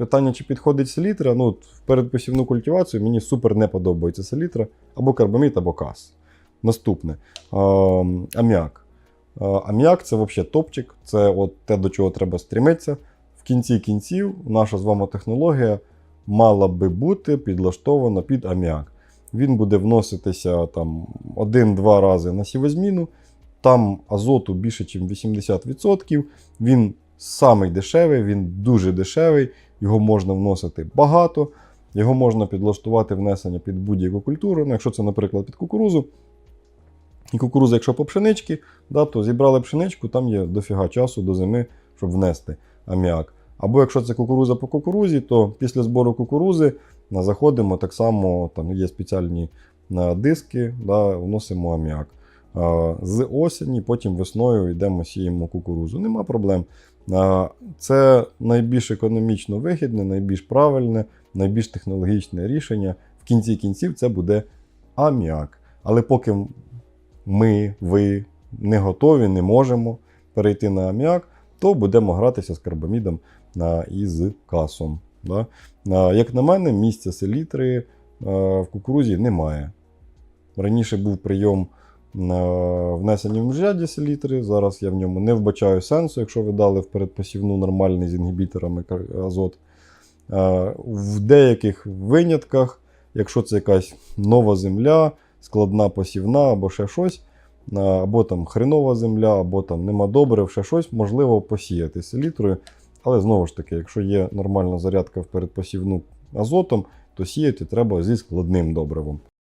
питання, чи підходить селітра, ну, в передпосівну культивацію мені супер не подобається селітра, або карбамід, або кас. Наступне аміак. Аміак це взагалі топчик, це от те, до чого треба стрімитися. В кінці кінців наша з вами технологія мала би бути підлаштована під аміак. Він буде вноситися там один-два рази на сівозміну. Там азоту більше, ніж 80%. Він самий дешевий, він дуже дешевий, його можна вносити багато, його можна підлаштувати внесення під будь-яку культуру. Ну, якщо це, наприклад, під кукурузу. І кукуруза, якщо по пшеничці, да, то зібрали пшеничку, там є дофіга часу до зими, щоб внести аміак. Або якщо це кукуруза по кукурузі, то після збору кукурузи заходимо так само, там є спеціальні диски, да, вносимо аміак. А, З осені, потім весною йдемо сіємо кукурузу. Нема проблем. Це найбільш економічно вигідне, найбільш правильне, найбільш технологічне рішення. В кінці кінців це буде аміак. Але поки ми, ви не готові, не можемо перейти на аміак, то будемо гратися з карбамідом і з касом. Як на мене, місця селітри в кукурузі немає. Раніше був прийом на внесення в міжряді селітри. Зараз я в ньому не вбачаю сенсу, якщо ви дали в передпосівну нормальний з інгібіторами азот. Е, В деяких винятках, якщо це якась нова земля, складна посівна або ще щось, е, або там хренова земля, або там нема добрив, ще щось, можливо посіяти селітрою. Але знову ж таки, якщо є нормальна зарядка в передпосівну азотом, то сіяти треба зі складним добривом.